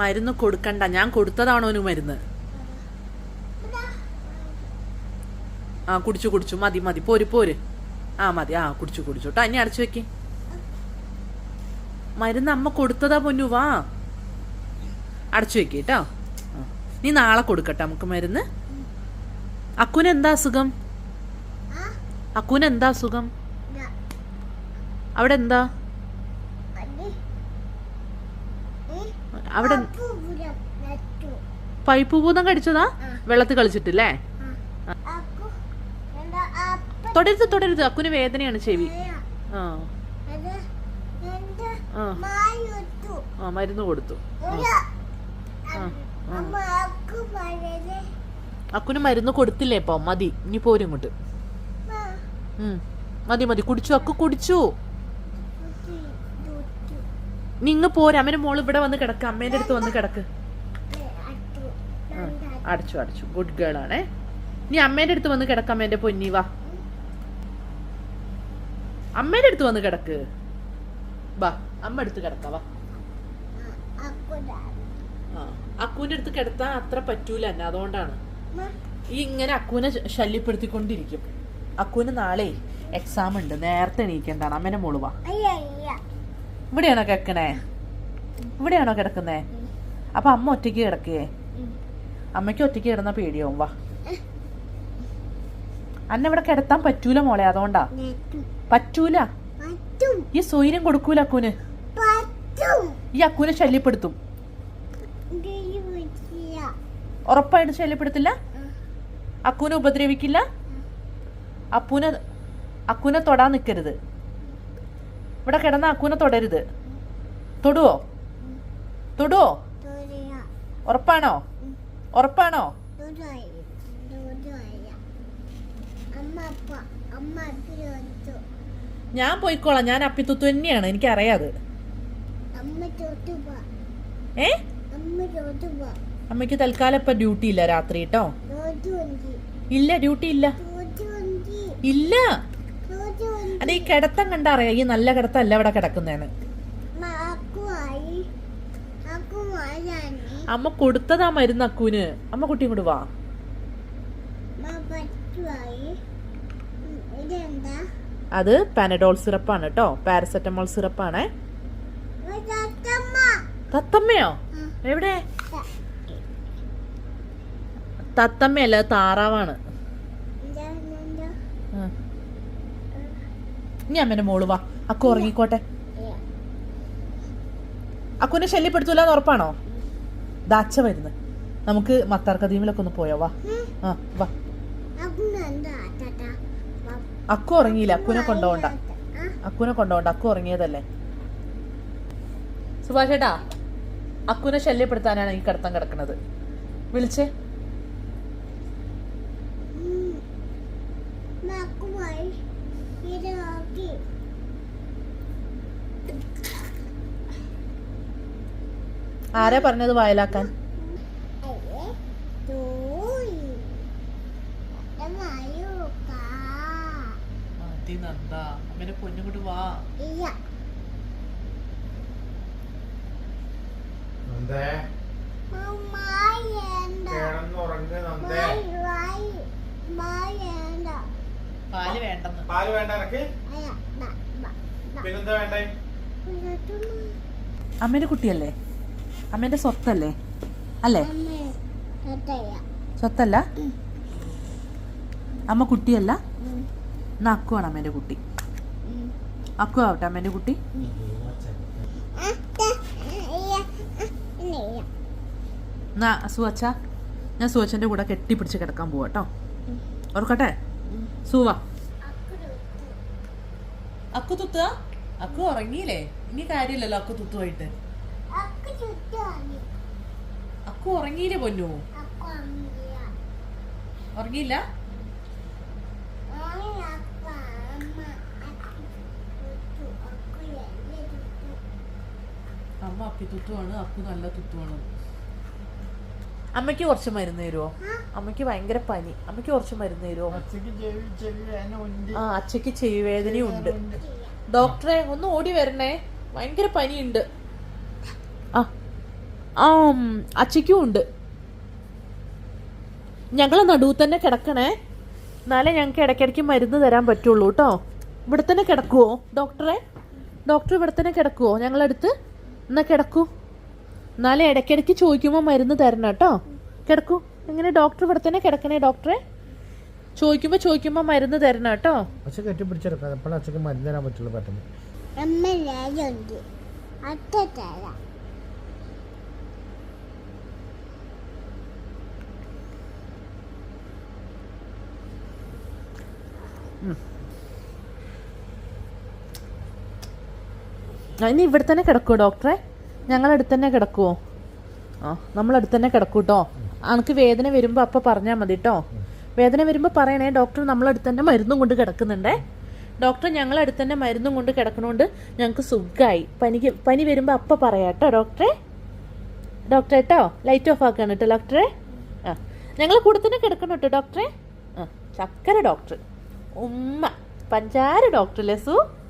മരുന്ന് കൊടുക്കണ്ട. ഞാൻ കൊടുത്തതാണോ മരുന്ന്? ആ കുടിച്ചു കുടിച്ചു. മതി മതി. പോര് പോര്. ആ മതി. ആ കുടിച്ചു കുടിച്ചു കേട്ടോ ഇനി അടച്ചു വെക്ക്. മരുന്ന് അമ്മ കൊടുത്തതാ പൊന്നു വാ. അടച്ചു വെക്ക് കേട്ടോ നീ നാളെ കൊടുക്കട്ടെ നമുക്ക് മരുന്ന്. അക്കുന് എന്താ അസുഖം? അക്കുന് എന്താ അസുഖം? അവിടെ എന്താ? അവിടെ പൈപ്പ് ഭൂതം കടിച്ചതാ? വെള്ളത്തിൽ കളിച്ചിട്ടില്ലേ? തൊടരുത് തൊടരുത്. അക്കുന് വേദനയാണ് ചെവി. ആ. ആ. മരുന്ന് കൊടുത്തു. അക്കുന് മരുന്ന് കൊടുത്തില്ലേ ഇപ്പൊ? മതി. ഇനി പോരും ഇങ്ങോട്ട്. മതി മതി. കുടിച്ചു അക്കു കുടിച്ചു. നിങ്ങ പോര. അമ്മേന്റെ മോൾ ഇവിടെ വന്ന് കിടക്ക്. അമ്മേന്റെ അടുത്ത് വന്ന് കിടക്ക്. അടച്ചു അടച്ചു. ഗുഡ് ഗേൾ ആണേ. നീ അമ്മേന്റെ അടുത്ത് വന്ന് കിടക്ക അമ്മേന്റെ പൊന്നി. വാ. അമ്മേന്റെ അടുത്ത് വന്ന് കിടക്ക്. വാ അമ്മ അടുത്ത് കിടക്ക വാ. ആ അക്കുവിന്റെ അടുത്ത് കിടത്താൻ അത്ര പറ്റൂല എന്നെ. അതുകൊണ്ടാണ്. ഈ ഇങ്ങനെ അക്കുവിനെ ശല്യപ്പെടുത്തിക്കൊണ്ടിരിക്കും. അക്കുവിന് നാളെ എക്സാം ഉണ്ട്. നേരത്തെ എണീക്കണ്ടാണ് അമ്മേനെ മോൾ വാ. ഇവിടെയാണോ കിടക്കണേ? ഇവിടെയാണോ കിടക്കുന്നേ? അപ്പൊ അമ്മ ഒറ്റയ്ക്ക് കിടക്കേ? അമ്മയ്ക്ക് ഒറ്റയ്ക്ക് കിടന്ന പേടിയാവും വാ. അന്ന ഇവിടെ കിടത്താൻ പറ്റൂല മോളെ അതുകൊണ്ടാ. പറ്റൂല? ഈ സ്വൈര്യം കൊടുക്കൂല അക്കൂന്? ഈ അക്കുനെ ശല്യപ്പെടുത്തും. ഉറപ്പായിട്ട് ശല്യപ്പെടുത്തില്ല? അക്കൂനെ ഉപദ്രവിക്കില്ല? അപ്പൂനെ അക്കൂനെ തൊടാൻ നിൽക്കരുത് ഇവിടെ കിടന്ന അക്കൂനെ തൊടരുത്. തൊടുവോ? തൊടുവോ? ഉറപ്പാണോ? ഉറപ്പാണോ? ഞാൻ പോയിക്കോളാം. ഞാൻ അപ്പിത്തുത്തു തന്നെയാണ്. എനിക്കറിയാത്. ഏ? അമ്മയ്ക്ക് തൽക്കാലം ഇപ്പൊ ഡ്യൂട്ടി ഇല്ല രാത്രി കേട്ടോ ഇല്ല ഡ്യൂട്ടി ഇല്ല. ഇല്ല. അത് ഈ കിടത്തം കണ്ടറിയാം ഈ നല്ല കിടത്തല്ല ഇവിടെ കിടക്കുന്നതാണ് അമ്മ കൊടുത്തതാ മരുന്ന് അക്കൂന് അമ്മ കുട്ടി ഇങ്ങോട്ട് വാ. അത് പാനഡോൾ സിറപ്പാണ് കേട്ടോ പാരസെറ്റമോൾ സിറപ്പാണേ തത്തമ്മ. തത്തമ്മയോ? എവിടെ? തത്തമ്മയല്ല താറാവാണ് ഇതെന്താ ആ. ഇനി അമ്മേന്റെ മോൾ വാ. അക്കു ഉറങ്ങിക്കോട്ടെ. അക്കുനെ ശല്യപ്പെടുത്തൂലെന്ന് ഉറപ്പാണോ? ദാച്ച വരുന്നു. നമുക്ക് മത്താർക്കദീമിലൊക്കെ ഒന്ന് പോയോ? വാ. ആ വാ. അക്കു ഉറങ്ങിയില്ല? അക്കുനെ കൊണ്ടുപോണ്ട അക്കുനെ കൊണ്ടുപോണ്ട അക്കു ഉറങ്ങിയതല്ലേ? സുഭാഷേട്ടാ അക്കുവിനെ ശല്യപ്പെടുത്താനാണ് ഈ കടത്തം കിടക്കുന്നത്. വിളിച്ചേ. നന്ദേ പറഞ്ഞത് വായലാക്കാൻ? പാൽ വേണ്ടെന്ന്. പിന്നെന്താ വേണ്ടേ? അമ്മേന്റെ കുട്ടിയല്ലേ? അമ്മേന്റെ സ്വത്തല്ലേ? അല്ലേ? സ്വത്തല്ല. അമ്മ കുട്ടിയല്ല? എന്നാ അക്കുവാണ് അമ്മേന്റെ കുട്ടി. അക്കു ആവട്ടെ അമ്മേന്റെ കുട്ടി. എന്നാ സുവച്ച ഞാൻ സുവച്ചന്റെ കൂടെ കെട്ടിപ്പിടിച്ച് കിടക്കാൻ പോവാട്ടോ ഓർക്കട്ടെ? സുവ അക്കു തുത്ത. അക്കു ഉറങ്ങിയില്ലേ? ഇനി കാര്യമില്ലല്ലോ അക്കു തുത്തുമായിട്ട് അക്കു ഉറങ്ങിയില്ല പൊന്നു? ഉറങ്ങിയില്ല? അമ്മ അപ്പി തുത്തുവാണ് അപ്പു നല്ല തുത്തുവാണ്. അമ്മയ്ക്ക് കുറച്ച് മരുന്ന് തരുമോ അമ്മയ്ക്ക് ഭയങ്കര പനി. അമ്മയ്ക്ക് കുറച്ച് മരുന്ന് തരുമോ ആ അച്ഛക്ക് ചെവി വേദനയും ഉണ്ട്. ഡോക്ടറെ ഒന്ന് ഓടി വരണേ. ഭയങ്കര പനിയുണ്ട്. അച്ചയ്ക്കും ഉണ്ട്. ഞങ്ങൾ നടുവ് തന്നെ കിടക്കണേ. എന്നാലേ ഞങ്ങൾക്ക് ഇടയ്ക്കിടയ്ക്ക് മരുന്ന് തരാൻ പറ്റുള്ളൂ കേട്ടോ. ഇവിടെ തന്നെ കിടക്കുവോ ഡോക്ടറെ? ഡോക്ടർ ഇവിടെ തന്നെ കിടക്കുവോ? ഞങ്ങളടുത്ത്? എന്നാ കിടക്കൂ. എന്നാലേ ഇടയ്ക്കിടയ്ക്ക് ചോദിക്കുമ്പോൾ മരുന്ന് തരണം കേട്ടോ. കിടക്കൂ. എങ്ങനെ ഡോക്ടർ ഇവിടെ തന്നെ കിടക്കണേ ഡോക്ടറെ? ചോദിക്കുമ്പോൾ ചോദിക്കുമ്പോൾ മരുന്ന് തരണം കേട്ടോ. അച്ഛ കെട്ടിപ്പിടിച്ചെടുക്കാം എപ്പോഴും അച്ഛക്ക് മരുന്ന് തരാൻ പറ്റുള്ളൂ പെട്ടെന്ന്? അമ്മ ഇനി ഇവിടെ തന്നെ കിടക്കുമോ ഡോക്ടറെ ഞങ്ങളടുത്ത് തന്നെ കിടക്കുമോ ആ നമ്മളടുത്ത് തന്നെ കിടക്കൂ കേട്ടോ എനിക്ക് വേദന വരുമ്പോൾ അപ്പം പറഞ്ഞാൽ മതി കേട്ടോ വേദന വരുമ്പോൾ പറയണേ ഡോക്ടർ നമ്മളടുത്ത് തന്നെ മരുന്നും കൊണ്ട് കിടക്കുന്നുണ്ടേ. ഡോക്ടർ ഞങ്ങളടുത്ത് തന്നെ മരുന്നും കൊണ്ട് കിടക്കണോണ്ട് ഞങ്ങൾക്ക് സുഖമായി പനിക്ക് പനി വരുമ്പോൾ അപ്പം പറയാം കേട്ടോ ഡോക്ടറെ ഡോക്ടറെ കേട്ടോ ലൈറ്റ് ഓഫ് ആക്കാണ് കേട്ടോ ഡോക്ടറെ ആ ഞങ്ങൾ കൂടെ തന്നെ കിടക്കണം കേട്ടോ ഡോക്ടറെ ആ ചക്കര ഡോക്ടർ ഉമ്മ. പഞ്ചാര ഡോക്ടർ ലസു.